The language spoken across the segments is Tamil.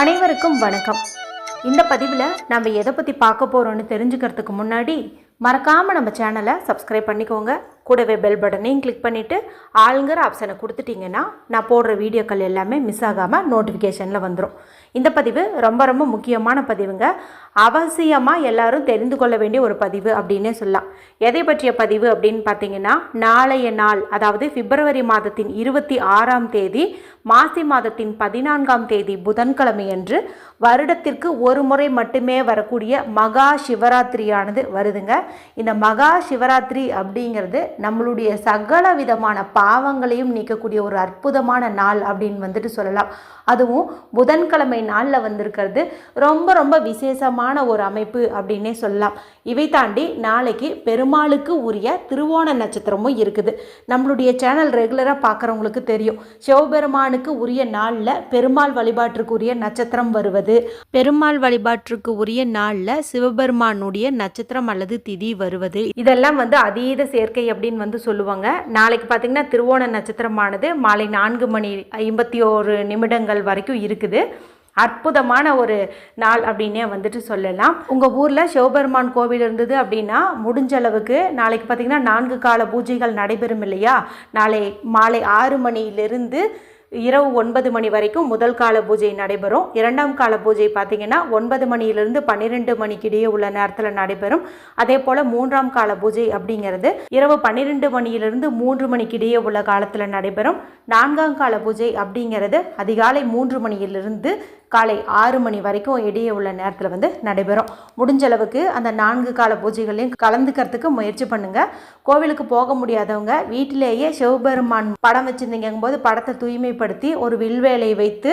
அனைவருக்கும் வணக்கம். இந்த பதிவில் நம்ம எதை பற்றி பார்க்க போகிறோன்னு தெரிஞ்சுக்கிறதுக்கு முன்னாடி மறக்காமல் நம்ம சேனலை சப்ஸ்கிரைப் பண்ணிக்கோங்க. கூடவே பெல் பட்டனையும் கிளிக் பண்ணிவிட்டு ஆளுங்கிற ஆப்ஷனை கொடுத்துட்டிங்கன்னா நான் போடுற வீடியோக்கள் எல்லாமே மிஸ் ஆகாமல் நோட்டிஃபிகேஷனில் வந்துடும் இந்த பதிவு ரொம்ப ரொம்ப முக்கியமான பதிவுங்க. அவசியமாக எல்லாரும் தெரிந்து கொள்ள வேண்டிய ஒரு பதிவு அப்படின்னே சொல்லலாம். எதை பற்றிய பதிவு அப்படின்னு பார்த்தீங்கன்னா நாளைய நாள் அதாவது பிப்ரவரி மாதத்தின் இருபத்தி ஆறாம் தேதி மாசி மாதத்தின் பதினான்காம் தேதி புதன்கிழமை அன்று வருடத்திற்கு ஒரு முறை மட்டுமே வரக்கூடிய மகா சிவராத்திரியானது வருதுங்க. இந்த மகா சிவராத்திரி அப்படிங்கிறது நம்மளுடைய சகல விதமான பாவங்களையும் நீக்கக்கூடிய ஒரு அற்புதமான நாள் அப்படின்னு வந்துட்டு சொல்லலாம். அதுவும் புதன்கிழமை நாளில் வந்திருக்கிறது. ரொம்ப ரொம்ப விசேஷமான ஒரு அமைப்பு அப்படின்னே சொல்லலாம். இவை தாண்டி நாளைக்கு பெருமாளுக்கு உரிய திருவோண நட்சத்திரமும் இருக்குது. நம்மளுடைய சேனல் ரெகுலராக பார்க்குறவங்களுக்கு தெரியும். சிவபெருமானுக்கு உரிய நாளில் பெருமாள் வழிபாட்டிற்கு உரிய நட்சத்திரம் வருவது. பெருமாள் வழிபாட்டிற்கு உரிய நாளில் சிவபெருமானுடைய நட்சத்திரம் அல்லது திதி வருவது. இதெல்லாம் வந்து அதீத சேர்க்கை அப்படின்னு வந்து சொல்லுவாங்க. நாளைக்கு பார்த்தீங்கன்னா திருவோண நட்சத்திரமானது மாலை நான்கு மணி ஐம்பத்தி ஓரு நிமிடங்கள் வரைக்கும் இருக்குது. அற்புதமான ஒரு நாள் அப்படின்னே வந்துட்டு சொல்லலாம். உங்கள் ஊரில் சிவபெருமான் கோவில் இருந்தது அப்படின்னா முடிஞ்ச அளவுக்கு நாளைக்கு பார்த்தீங்கன்னா நான்கு கால பூஜைகள் நடைபெறும் இல்லையா? நாளை மாலை ஆறு மணியிலிருந்து இரவு ஒன்பது மணி வரைக்கும் முதல் கால பூஜை நடைபெறும். இரண்டாம் கால பூஜை பார்த்திங்கன்னா ஒன்பது மணியிலிருந்து பன்னிரெண்டு மணிக்கிடையே உள்ள நேரத்தில் நடைபெறும். அதே போல் மூன்றாம் கால பூஜை அப்படிங்கிறது இரவு பன்னிரெண்டு மணியிலிருந்து மூன்று மணிக்கிடையே உள்ள காலத்தில் நடைபெறும். நான்காம் கால பூஜை அப்படிங்கிறது அதிகாலை மூன்று மணியிலிருந்து காலை ஆறு மணி வரைக்கும் இடையே உள்ள நேரத்தில் வந்து நடைபெறும். முடிஞ்ச அளவுக்கு அந்த நான்கு கால பூஜைகளையும் கலந்துக்கிறதுக்கு முயற்சி பண்ணுங்க. கோவிலுக்கு போக முடியாதவங்க வீட்டிலேயே சிவபெருமான் படம் வச்சுருந்தீங்கும் போது படத்தை தூய்மைப்படுத்தி ஒரு வில்வேலை வைத்து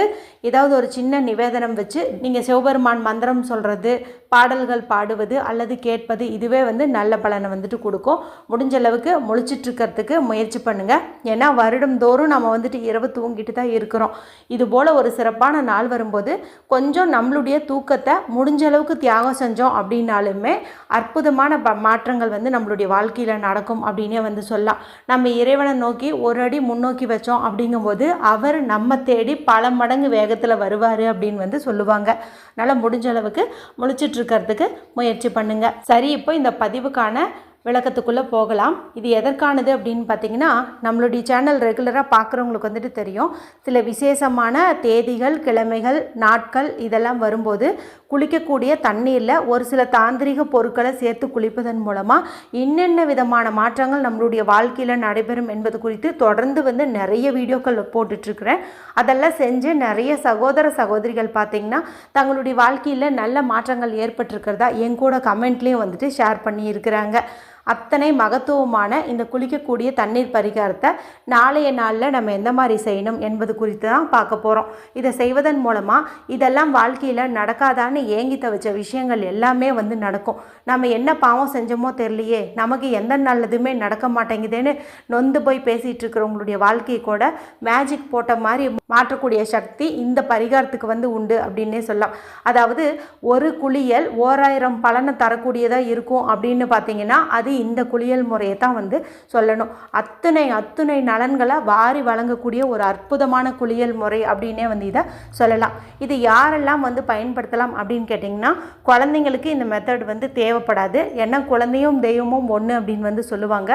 ஏதாவது ஒரு சின்ன நிவேதனம் வச்சு நீங்கள் சிவபெருமான் மந்திரம் சொல்கிறது பாடல்கள் பாடுவது அல்லது கேட்பது இதுவே வந்து நல்ல பலனை வந்துட்டு கொடுக்கும். முடிஞ்ச அளவுக்கு முழிச்சிட்ருக்கிறதுக்கு முயற்சி பண்ணுங்கள் ஏன்னா வருடம் தோறும் நம்ம வந்துட்டு இரவு தூங்கிட்டு தான் இருக்கிறோம். இது போல் ஒரு சிறப்பான நாள் வரும்போது கொஞ்சம் நம்மளுடைய தூக்கத்தை முடிஞ்ச அளவுக்கு தியாகம் செஞ்சோம் அப்படின்னாலுமே அற்புதமான ப மாற்றங்கள் வந்து நம்மளுடைய வாழ்க்கையில் நடக்கும் அப்படின்னே வந்து சொல்லலாம். நம்ம இறைவனை நோக்கி ஒரு அடி முன்னோக்கி வச்சோம் அப்படிங்கும்போது அவர் நம்ம தேடி பல மடங்கு வேகத்தில் வருவார் அப்படின்னு வந்து சொல்லுவாங்க. அதனால் முடிஞ்ச அளவுக்கு முழிச்சிட்டு இருக்கிறதுக்கு முயற்சி பண்ணுங்க. சரி இப்போ இந்த பதிவுக்கான விளக்கத்துக்குள்ளே போகலாம். இது எதற்கானது அப்படின்னு பார்த்தீங்கன்னா நம்மளுடைய சேனல் ரெகுலராக பார்க்குறவங்களுக்கு வந்துட்டு தெரியும். சில விசேஷமான தேதிகள் கிழமைகள் நாட்கள் இதெல்லாம் வரும்போது குளிக்கக்கூடிய தண்ணீரில் ஒரு சில தாந்திரிக பொருட்களை சேர்த்து குளிப்பதன் மூலமாக என்னென்ன விதமான மாற்றங்கள் நம்மளுடைய வாழ்க்கையில் நடைபெறும் என்பது குறித்து தொடர்ந்து வந்து நிறைய வீடியோக்கள் போட்டுட்ருக்குறேன். அதெல்லாம் செஞ்சு நிறைய சகோதர சகோதரிகள் பார்த்திங்கன்னா தங்களுடைய வாழ்க்கையில் நல்ல மாற்றங்கள் ஏற்பட்டிருக்கிறதா என் கூட கமெண்ட்லேயும் வந்துட்டு ஷேர் பண்ணியிருக்கிறாங்க. அத்தனை மகத்துவமான இந்த குளிக்கக்கூடிய தண்ணீர் பரிகாரத்தை நாளைய நாளில் நம்ம எந்த மாதிரி செய்யணும் என்பது குறித்து தான் பார்க்க போகிறோம் இதை செய்வதன் மூலமாக இதெல்லாம் வாழ்க்கையில் நடக்காதான்னு ஏங்கி தவிச்ச விஷயங்கள் எல்லாமே வந்து நடக்கும். நம்ம என்ன பாவம் செஞ்சோமோ தெரியலையே நமக்கு எந்த நல்லதுமே நடக்க மாட்டேங்குதுன்னு நொந்து போய் பேசிகிட்டு இருக்கிறவங்களுடைய வாழ்க்கையை கூட மேஜிக் போட்ட மாதிரி மாற்றக்கூடிய சக்தி இந்த பரிகாரத்துக்கு வந்து உண்டு அப்படின்னே சொல்லலாம். அதாவது ஒரு குளியல் ஓராயிரம் பலனை தரக்கூடியதாக இருக்கும் அப்படின்னு பார்த்தீங்கன்னா அது இந்த குளியல் முறையை தான் வந்து சொல்லணும். அத்தனை அத்துணை நலன்களை வாரி வழங்கக்கூடிய ஒரு அற்புதமான குளியல் முறை அப்படின்னே வந்து இதை சொல்லலாம். இது யாரெல்லாம் வந்து பயன்படுத்தலாம் அப்படின்னு கேட்டிங்கன்னா குழந்தைங்களுக்கு இந்த மெத்தட் வந்து தேவைப்படாது. ஏன்னா குழந்தையும் தெய்வமும் ஒன்று அப்படின்னு வந்து சொல்லுவாங்க.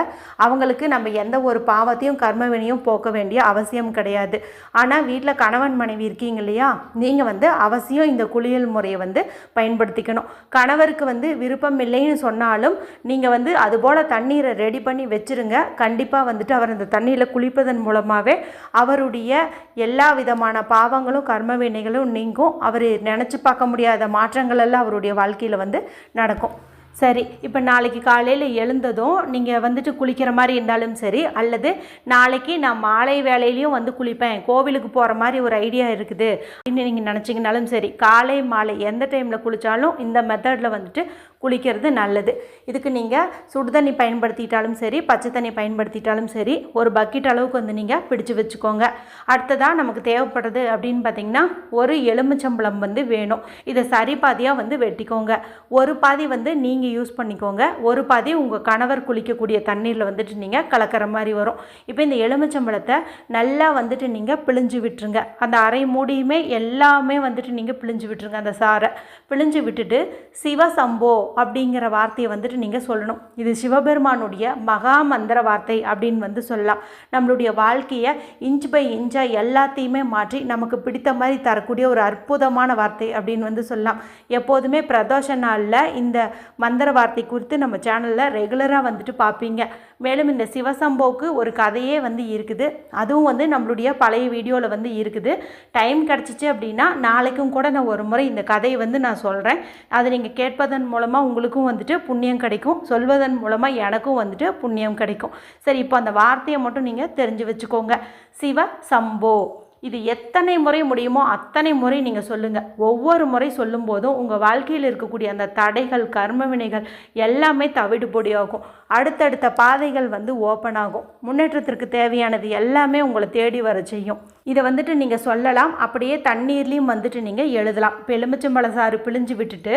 அவங்களுக்கு நம்ம எந்த ஒரு பாவத்தையும் கர்மவினையும் போக்க வேண்டிய அவசியம் கிடையாது. ஆனால் வீட்டில் கணவன் மனைவி இருக்கீங்க இல்லையா? நீங்கள் வந்து அவசியம் இந்த குளியல் முறையை வந்து பயன்படுத்திக்கணும். கணவருக்கு வந்து விருப்பம் இல்லைன்னு சொன்னாலும் நீங்கள் வந்து அதுபோல் தண்ணீரை ரெடி பண்ணி வச்சுருங்க. கண்டிப்பாக வந்துட்டு அவர் அந்த தண்ணீரில் குளிப்பதன் மூலமாகவே அவருடைய எல்லா விதமான பாவங்களும் கர்ம வினைகளும் நீங்கும். அவர் நினச்சி பார்க்க முடியாத மாற்றங்கள் எல்லாம் அவருடைய வாழ்க்கையில் வந்து நடக்கும். சரி இப்போ நாளைக்கு காலையில் எழுந்ததும் நீங்கள் வந்துட்டு குளிக்கிற மாதிரி இருந்தாலும் சரி அல்லது நாளைக்கு நான் மாலை வேலையிலையும் வந்து குளிப்பேன் கோவிலுக்கு போகிற மாதிரி ஒரு ஐடியா இருக்குது அப்படின்னு நீங்கள் நினச்சிங்கனாலும் சரி காலை மாலை எந்த டைமில் குளித்தாலும் இந்த மெத்தடில் வந்துட்டு குளிக்கிறது நல்லது. இதுக்கு நீங்கள் சுடு தண்ணி பயன்படுத்திட்டாலும் சரி பச்சை தண்ணி பயன்படுத்திட்டாலும் சரி ஒரு பக்கெட் அளவுக்கு வந்து நீங்கள் பிடிச்சு வச்சுக்கோங்க. அடுத்ததாக நமக்கு தேவைப்படுறது அப்படின்னு பார்த்தீங்கன்னா ஒரு எலுமிச்சம்பழம் வந்து வேணும். இதை சரி பாதியாக வந்து வெட்டிக்கோங்க. ஒரு பாதி வந்து நீங்கள் யூஸ் பண்ணிக்கோங்க. ஒரு பாதி உங்கள் கணவர் குளிக்கக்கூடிய தண்ணீரில் வந்துட்டு நீங்கள் கலக்கிற மாதிரி வரும். இப்போ இந்த எலுமிச்சம்பழத்தை நல்லா வந்துட்டு நீங்கள் பிழிஞ்சு விட்டுருங்க. அந்த அரை மூடியுமே எல்லாமே வந்துட்டு நீங்கள் பிழிஞ்சு விட்டுருங்க அந்த சாரை பிழிஞ்சு விட்டுட்டு சிவசம்போ அப்படிங்கிற வார்த்தையை வந்துட்டு நீங்கள் சொல்லணும். இது சிவபெருமானுடைய மகா மந்திர வார்த்தை அப்படின்னு வந்து சொல்லலாம். நம்மளுடைய வாழ்க்கையை இன்ச் பை இன்ச்சாக எல்லாத்தையுமே மாற்றி நமக்கு பிடித்த மாதிரி தரக்கூடிய ஒரு அற்புதமான வார்த்தை அப்படின்னு வந்து சொல்லலாம். எப்போதுமே பிரதோஷ நாளில் இந்த மந்திர வார்த்தை குறித்து நம்ம சேனலில் ரெகுலராக வந்துட்டு பார்ப்பீங்க. மேலும் இந்த சிவசம்போவுக்கு ஒரு கதையே வந்து இருக்குது. அதுவும் வந்து நம்மளுடைய பழைய வீடியோவில் வந்து இருக்குது. டைம் கிடச்சிச்சு அப்படின்னா நாளைக்கும் கூட நான் ஒரு முறை இந்த கதையை வந்து நான் சொல்கிறேன் அதை நீங்கள் கேட்பதன் மூலமாக உங்களுக்கும் வந்துட்டு புண்ணியம் கிடைக்கும். சொல்வதன் மூலமாக எனக்கும் வந்துட்டு புண்ணியம் கிடைக்கும். சரி இப்போ அந்த வார்த்தையை மட்டும் நீங்கள் தெரிஞ்சு வச்சுக்கோங்க. சிவ சம்போ. இது எத்தனை முறை முடியுமோ அத்தனை முறை நீங்கள் சொல்லுங்கள் ஒவ்வொரு முறை சொல்லும்போதும் உங்கள் வாழ்க்கையில் இருக்கக்கூடிய அந்த தடைகள் கர்ம வினைகள் எல்லாமே தவிடுபொடியாகும். அடுத்தடுத்த பாதைகள் வந்து ஓப்பன் ஆகும். முன்னேற்றத்திற்கு தேவையானது எல்லாமே உங்களை தேடி வர செய்யும். இதை வந்துட்டு நீங்கள் சொல்லலாம். அப்படியே தண்ணீர்லேயும் வந்துட்டு நீங்கள் எழுதலாம். இப்போ எலுமிச்சம்பழ சாறு பிழிஞ்சு விட்டுட்டு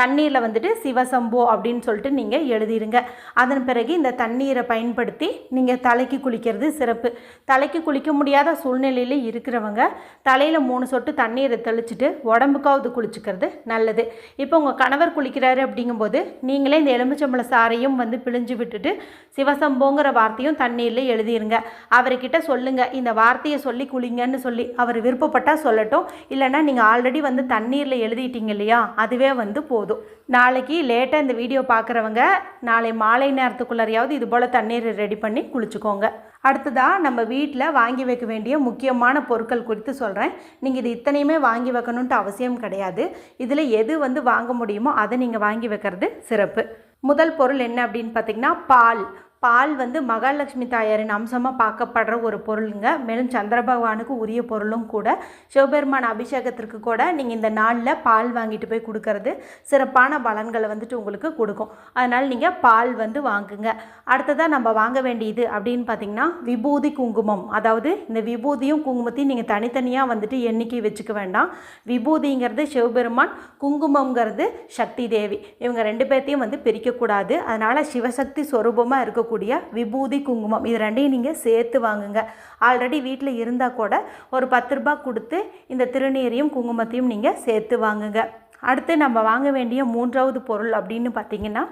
தண்ணீரில் வந்துட்டு சிவசம்போ அப்படின்னு சொல்லிட்டு நீங்கள் எழுதிருங்க. அதன் பிறகு இந்த தண்ணீரை பயன்படுத்தி நீங்கள் தலைக்கு குளிக்கிறது சிறப்பு. தலைக்கு குளிக்க முடியாத சூழ்நிலையில் இருக்கிறவங்க தலையில் மூணு சொட்டு தண்ணீரை தெளிச்சுட்டு உடம்புக்காவது குளிச்சுக்கிறது நல்லது. இப்போ உங்கள் கணவர் குளிக்கிறாரு அப்படிங்கும்போது நீங்களே இந்த எலுமிச்சம்பழ சாறையும் வந்து பிழிஞ்சு விட்டுட்டு சிவசம்போங்கிற வார்த்தையும் தண்ணீரில் எழுதிருங்க. அவர்கிட்ட சொல்லுங்கள் இந்த வார்த்தையை சொல்லி குளிங்கன்னு சொல்லி அவர் விருப்பப்பட்டால் சொல்லட்டும். இல்லைன்னா நீங்கள் ஆல்ரெடி வந்து தண்ணீரில் எழுதிட்டீங்க இல்லையா? அதுவே வந்து போதும். நாளைக்கு லேட்டாக இந்த வீடியோ பார்க்குறவங்க நாளை மாலை நேரத்துக்குள்ளாரையாவது இது போல் தண்ணீர் ரெடி பண்ணி குளிச்சுக்கோங்க. அடுத்ததாக நம்ம வீட்டில் வாங்கி வைக்க வேண்டிய முக்கியமான பொருட்கள் குறித்து சொல்கிறேன் நீங்கள் இது இத்தனையுமே வாங்கி வைக்கணுன்ட்டு அவசியம் கிடையாது. இதில் எது வந்து வாங்க முடியுமோ அதை நீங்கள் வாங்கி வைக்கிறது சிறப்பு. முதல் பொருள் என்ன அப்படின்னு பார்த்தீங்கன்னா பால். பால் வந்து மகாலட்சுமி தாயாரின் அம்சமாக பார்க்கப்படுற ஒரு பொருளுங்க. மேலும் சந்திர பகவானுக்கு உரிய பொருளும் கூட. சிவபெருமான் அபிஷேகத்திற்கு கூட நீங்கள் இந்த நாளில் பால் வாங்கிட்டு போய் கொடுக்கறது சிறப்பான பலன்களை வந்துட்டு உங்களுக்கு கொடுக்கும். அதனால் நீங்கள் பால் வந்து வாங்குங்க. அடுத்ததாக நம்ம வாங்க வேண்டியது அப்படின்னு பார்த்தீங்கன்னா விபூதி குங்குமம். அதாவது இந்த விபூதியும் குங்குமத்தையும் நீங்கள் தனித்தனியாக வந்துட்டு எண்ணிக்கை வச்சுக்க வேண்டாம். விபூதிங்கிறது சிவபெருமான் குங்குமங்கிறது சக்தி தேவி. இவங்க ரெண்டு பேர்த்தையும் வந்து பிரிக்கக்கூடாது. அதனால் சிவசக்தி ஸ்வரூபமாக இருக்கக்கூடிய விபூதி குங்குமம் இது ரெண்டையும் நீங்கள் சேர்த்து வாங்குங்க. ஆல்ரெடி வீட்டில் இருந்தால் கூட ஒரு பத்து ரூபாய் கொடுத்து இந்த திருநீரையும் குங்குமத்தையும் நீங்கள் சேர்த்து வாங்குங்க. அடுத்து நம்ம வாங்க வேண்டிய மூன்றாவது பொருள் அப்படின்னு பார்த்தீங்கன்னா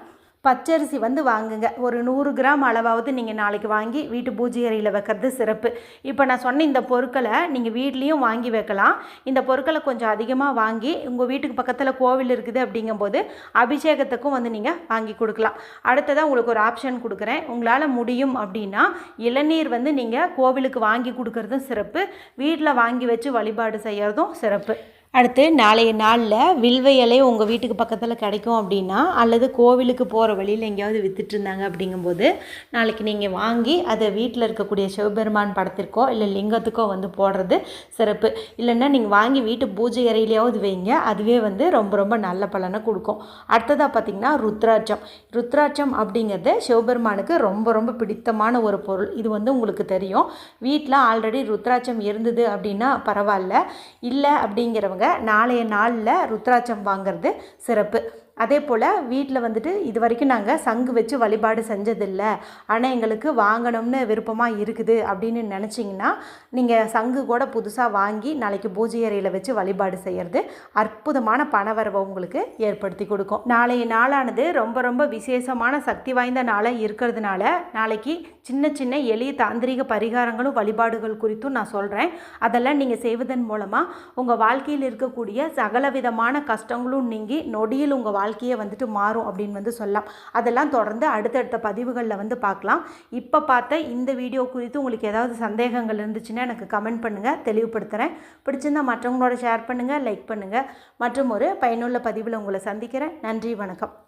பச்சரிசி வந்து வாங்குங்க. ஒரு நூறு கிராம் அளவாவது நீங்கள் நாளைக்கு வாங்கி வீட்டு பூஜை அறையில் வைக்கிறது சிறப்பு. இப்போ நான் சொன்ன இந்த பொருட்களை நீங்கள் வீட்லேயும் வாங்கி வைக்கலாம். இந்த பொருட்களை கொஞ்சம் அதிகமாக வாங்கி உங்கள் வீட்டுக்கு பக்கத்தில் கோவில் இருக்குது அப்படிங்கும்போது அபிஷேகத்துக்கும் வந்து நீங்கள் வாங்கி கொடுக்கலாம். அடுத்ததாக உங்களுக்கு ஒரு ஆப்ஷன் கொடுக்குறேன். உங்களால் முடியும் அப்படின்னா இளநீர் வந்து நீங்கள் கோவிலுக்கு வாங்கி கொடுக்கறதும் சிறப்பு. வீட்டில் வாங்கி வச்சு வழிபாடு செய்கிறதும் சிறப்பு. அடுத்து நாளைய நாளில் வில்வ இலை உங்கள் வீட்டுக்கு பக்கத்தில் கிடைக்கும் அப்படின்னா அல்லது கோவிலுக்கு போகிற வழியில் எங்கேயாவது வித்துட்டு இருந்தாங்க அப்படிங்கும்போது நாளைக்கு நீங்கள் வாங்கி அதை வீட்டில் இருக்கக்கூடிய சிவபெருமான் படத்திற்கோ இல்லை லிங்கத்துக்கோ வந்து போடுறது சிறப்பு. இல்லைன்னா நீங்கள் வாங்கி வீட்டு பூஜை அறையிலையாவது வைங்க அதுவே வந்து ரொம்ப ரொம்ப நல்ல பலனை கொடுக்கும். அடுத்ததாக பார்த்திங்கன்னா ருத்ராட்சம். ருத்ராட்சம் அப்படிங்கிறது சிவபெருமானுக்கு ரொம்ப ரொம்ப பிடித்தமான ஒரு பொருள். இது வந்து உங்களுக்கு தெரியும். வீட்டில் ஆல்ரெடி ருத்ராட்சம் இருந்தது அப்படின்னா பரவாயில்ல. இல்லை அப்படிங்கிறவங்க நாளைய நாளில் ருத்ராட்சம் வாங்குறது சிறப்பு. அதே போல் வீட்டில் வந்துட்டு இது வரைக்கும் நாங்கள் சங்கு வச்சு வழிபாடு செஞ்சதில்லை. ஆனால் எங்களுக்கு வாங்கணும்னு விருப்பமாக இருக்குது அப்படின்னு நினச்சிங்கன்னா நீங்கள் சங்கு கூட புதுசாக வாங்கி நாளைக்கு பூஜை அறையில் வச்சு வழிபாடு செய்கிறது அற்புதமான பணவரவை உங்களுக்கு ஏற்படுத்தி கொடுக்கும். நாளைய நாளானது ரொம்ப ரொம்ப விசேஷமான சக்தி வாய்ந்த நாளாக இருக்கிறதுனால நாளைக்கு சின்ன சின்ன எளிய தாந்திரிக பரிகாரங்களும் வழிபாடுகள் குறித்தும் நான் சொல்கிறேன் அதெல்லாம் நீங்கள் செய்வதன் மூலமாக உங்கள் வாழ்க்கையில் இருக்கக்கூடிய சகல விதமான கஷ்டங்களும் நீங்கி நொடியில் உங்கள் வாழ்க்கையே வந்துட்டு மாறும் அப்படின்னு வந்து சொல்லலாம். அதெல்லாம் தொடர்ந்து அடுத்தடுத்த பதிவுகளில் வந்து பார்க்கலாம். இப்போ பார்த்த இந்த வீடியோ குறித்து உங்களுக்கு ஏதாவது சந்தேகங்கள் இருந்துச்சுன்னா எனக்கு கமெண்ட் பண்ணுங்கள் தெளிவுபடுத்துகிறேன் பிடிச்சிருந்தா மற்றவங்களோட ஷேர் பண்ணுங்கள் லைக் பண்ணுங்கள் மற்றும் ஒரு பயனுள்ள பதிவில் உங்களை சந்திக்கிறேன். நன்றி வணக்கம்.